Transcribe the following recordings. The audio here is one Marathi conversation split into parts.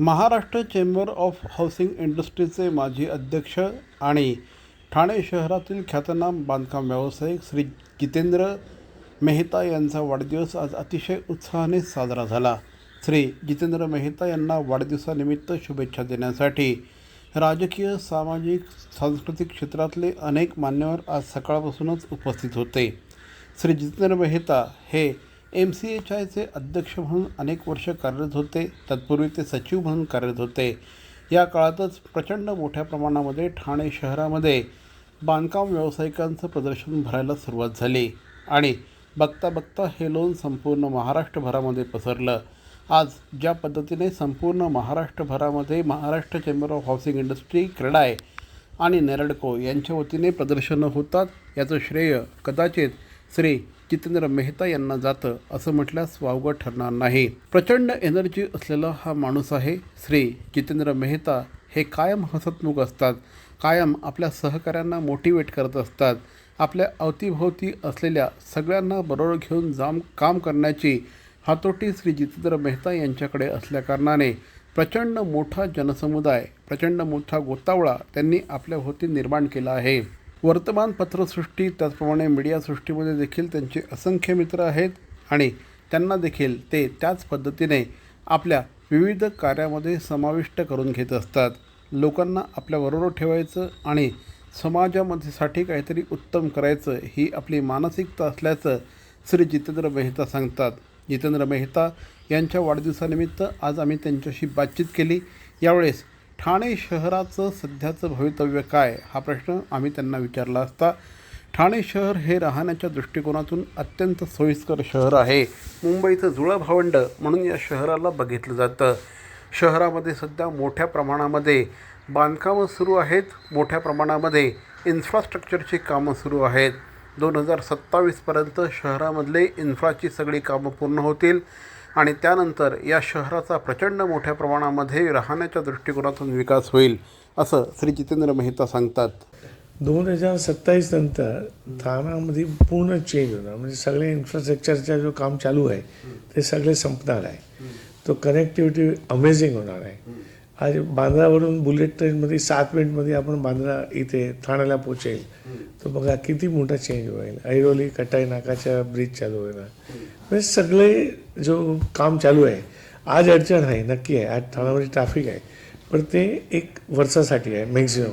महाराष्ट्र चेंबर ऑफ हाऊसिंग इंडस्ट्रीचे माजी अध्यक्ष आणि ठाणे शहरातील ख्यातनाम बांधकाम व्यावसायिक श्री जितेंद्र मेहता यांचा वाढदिवस आज अतिशय उत्साहाने साजरा झाला. श्री जितेंद्र मेहता यांना वाढदिवसानिमित्त शुभेच्छा देण्यासाठी राजकीय सामाजिक सांस्कृतिक क्षेत्रातले अनेक मान्यवर आज सकाळपासूनच उपस्थित होते. श्री जितेंद्र मेहता हे एम सी एच आयचे अध्यक्ष म्हणून अनेक वर्ष कार्यरत होते. तत्पूर्वी ते सचिव म्हणून कार्यरत होते. या काळातच प्रचंड मोठ्या प्रमाणामध्ये ठाणे शहरामध्ये बांधकाम व्यावसायिकांचं प्रदर्शन भरायला सुरुवात झाली आणि बघता बघता हे लोन संपूर्ण महाराष्ट्रभरामध्ये पसरलं. आज ज्या पद्धतीने संपूर्ण महाराष्ट्रभरामध्ये Maharashtra chamber of housing industry CREDAI आणि नेरडको यांच्या वतीने प्रदर्शनं होतात याचं श्रेय कदाचित श्री जितेंद्र मेहता यांना जातं असं म्हटल्यास वावगं ठरणार नाही. प्रचंड एनर्जी असलेला हा माणूस आहे श्री जितेंद्र मेहता. हे कायम हसतमुख असतात. कायम आपल्या सहकाऱ्यांना मोटिवेट करत असतात. आपल्या अवतीभोवती असलेल्या सगळ्यांना बरोबर घेऊन जाम काम करण्याची हातोटी श्री जितेंद्र मेहता यांच्याकडे असल्याकारणाने प्रचंड मोठा जनसमुदाय प्रचंड मोठा गोतावळा त्यांनी आपल्या भोवती निर्माण केला आहे. वर्तमानपत्रसृष्टी त्याचप्रमाणे मीडियासृष्टीमध्ये देखील त्यांचे असंख्य मित्र आहेत आणि त्यांना देखील ते त्याच पद्धतीने आपल्या विविध कार्यामध्ये समाविष्ट करून घेत असतात. लोकांना आपल्याबरोबर ठेवायचं आणि समाजामध्ये साठी काहीतरी उत्तम करायचं ही आपली मानसिकता असल्याचं श्री जितेंद्र मेहता सांगतात. जितेंद्र मेहता यांच्या वाढदिवसानिमित्त आज आम्ही त्यांच्याशी बातचीत केली. यावेळेस ठाणे शहराचं सध्याचं भवितव्य काय? हा प्रश्न आम्ही त्यांना विचारला असता. ठाणे शहर हे राहण्याच्या दृष्टिकोनातून अत्यंत सोयीस्कर शहर आहे. मुंबईचं जुळं भावंड म्हणून या शहराला बघितलं जातं. शहरामध्ये सध्या मोठ्या प्रमाणामध्ये बांधकामं सुरू आहेत. मोठ्या प्रमाणामध्ये इन्फ्रास्ट्रक्चरची कामं सुरू आहेत. दोन हजार सत्तावीसपर्यंत शहरामधले इन्फ्राची सगळी कामं पूर्ण होतील. आणि त्यानंतर या शहराचा प्रचंड मोठ्या प्रमाणामध्ये राहण्याच्या दृष्टिकोनातून विकास होईल असं श्री जितेंद्र मेहता सांगतात. दोन हजार सत्तावीस नंतर ठाण्यामध्ये पूर्ण चेंज होणार. म्हणजे सगळे इन्फ्रास्ट्रक्चरचा जो काम चालू आहे ते सगळे संपणार आहे. तो कनेक्टिव्हिटी अमेझिंग होणार आहे. आज बांद्रावरून बुलेट ट्रेनमध्ये सात मिनिटमध्ये आपण बांद्रा इथे ठाण्याला पोचेल तर बघा किती मोठा चेंज होईल. ऐरोली कटाई नाकाच्या ब्रिज चालू होईल म्हणजे सगळे जो काम चालू आहे आज अडचण आहे नक्की आहे. आज ठाण्यामध्ये ट्रॅफिक आहे. पण ते एक वर्षासाठी आहे मॅक्झिमम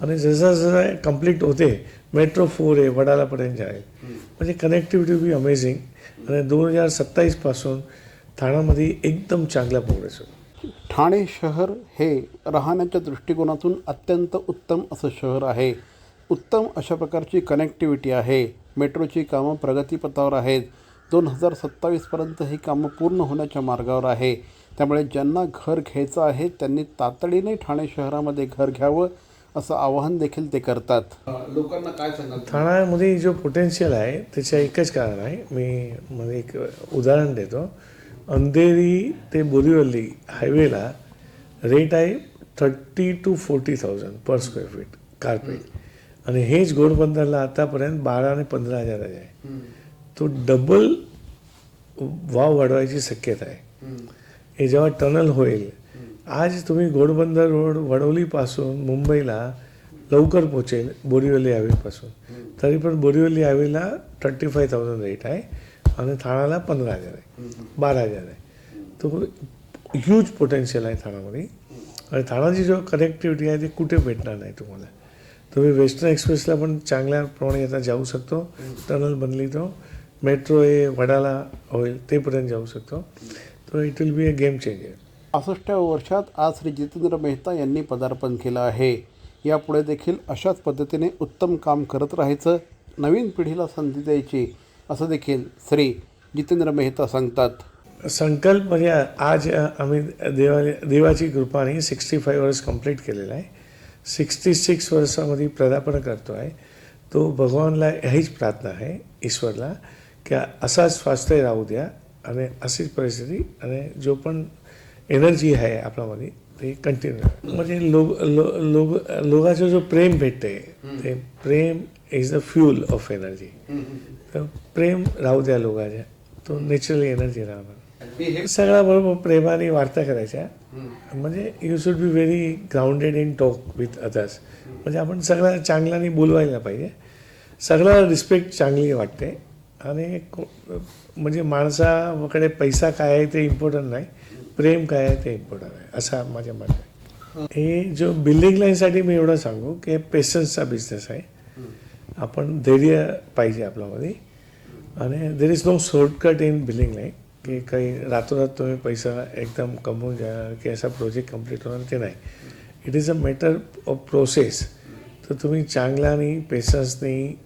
आणि जसं जसं कंप्लीट होते मेट्रो फोर आहे वडालापर्यंत जाईल. म्हणजे कनेक्टिव्हिटी बी अमेझिंग आणि दोन हजार सत्तावीसपासून ठाण्यामध्ये एकदम चांगला प्रोग्रेस होईल. ठाणे शहर हे राहण्याच्या दृष्टिकोनातून अत्यंत उत्तम असं शहर आहे. उत्तम अशा प्रकारची कनेक्टिव्हिटी आहे. मेट्रोची कामं प्रगतीपथावर आहेत. दोन हजार सत्तावीसपर्यंत ही कामं पूर्ण होण्याच्या मार्गावर आहे. त्यामुळे ज्यांना घर घ्यायचं आहे त्यांनी तातडीने ठाणे शहरामध्ये घर घ्यावं असं आवाहन देखील ते करतात. लोकांना काय सांगाल? ठाण्यामध्ये जो पोटेन्शियल आहे त्याचं एकच कारण आहे. मी म्हणजे एक उदाहरण देतो. अंधेरी ते बोरिवली हायवेला रेट आहे thirty two forty thousand per square feet carpet आणि हेच घोडबंदरला आतापर्यंत बारा आणि पंधरा हजाराचे आहे. तो डबल वाव वाढवायची शक्यता आहे. हे जेव्हा टनल होईल आज तुम्ही घोडबंदर रोड वडवलीपासून मुंबईला लवकर पोचेल बोरिवली हायवेपासून. तरी पण बोरिवली हायवेला थर्टी फाय थाउजंड रेट आहे. आणि ठाण्याला पंधरा हजार आहे बारा हजार आहे. तो ह्यूज पोटेन्शियल आहे ठाण्यामध्ये आणि ठाण्याची जो कनेक्टिव्हिटी आहे ती कुठे भेटणार नाही तुम्हाला. तुम्ही वेस्टर्न एक्सप्रेसला पण चांगल्या प्रमाणे आता जाऊ शकतो. टनल बनली तो. मेट्रो हे वडाला होईल तेपर्यंत जाऊ शकतो. तो it will be a game changer पासष्टाव्या वर्षात आज श्री जितेंद्र मेहता यांनी पदार्पण केलं आहे. यापुढे देखील अशाच पद्धतीने उत्तम काम करत राहायचं नवीन पिढीला संधी द्यायची. असं देखील श्री जितेंद्र मेहता सांगतात. संकल्प म्हणजे आज आम्ही देवा देवाची कृपाने सिक्स्टी फाईव्ह वर्ष कंप्लीट केलेला आहे. सिक्स्टी सिक्स वर्षामध्ये पदार्पण करतो आहे तो भगवानला हीच प्रार्थना आहे ईश्वरला की असाच स्वास्थ्य राहू द्या आणि अशीच परिस्थिती आणि जो पण एनर्जी आहे आपल्यामध्ये ते कंटिन्यू म्हणजे लोक लो लोक लोकांचं जो प्रेम भेटते ते प्रेम is the fuel of energy तर प्रेम राहू द्या लोकांच्या. तो नॅचरली एनर्जी राहणार सगळ्या बरोबर प्रेमाने वार्ता करायच्या. म्हणजे you should be very grounded in talk with others म्हणजे आपण सगळ्या चांगल्याने बोलवायला पाहिजे. सगळ्या रिस्पेक्ट चांगली वाटते. आणि म्हणजे माणसाकडे पैसा काय आहे ते इम्पॉर्टंट नाही. प्रेम काय आहे ते इम्पॉर्टंट आहे असा माझ्या मत आहे. हे. जो बिल्डिंग लाईनसाठी मी एवढं सांगू की पेशन्सचा बिझनेस आहे. आपण धैर्य पाहिजे आपल्यामध्ये. आणि there is no shortcut in billing line की काही रातोरात तुम्ही पैसा एकदम कमवून जाणार की असा प्रोजेक्ट कंप्लीट होणार ते नाही. It is a matter of process तर तुम्ही चांगल्याने पेशन्सनी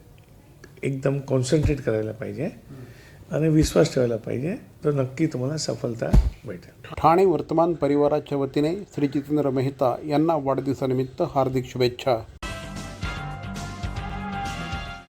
एकदम कॉन्सन्ट्रेट करायला पाहिजे. आणि विश्वास ठेवायला पाहिजे. तर नक्की तुम्हाला सफलता भेटेल. ठाणे वर्तमान परिवाराच्या वतीने श्री जितेंद्र मेहता यांना वाढदिवसानिमित्त हार्दिक शुभेच्छा.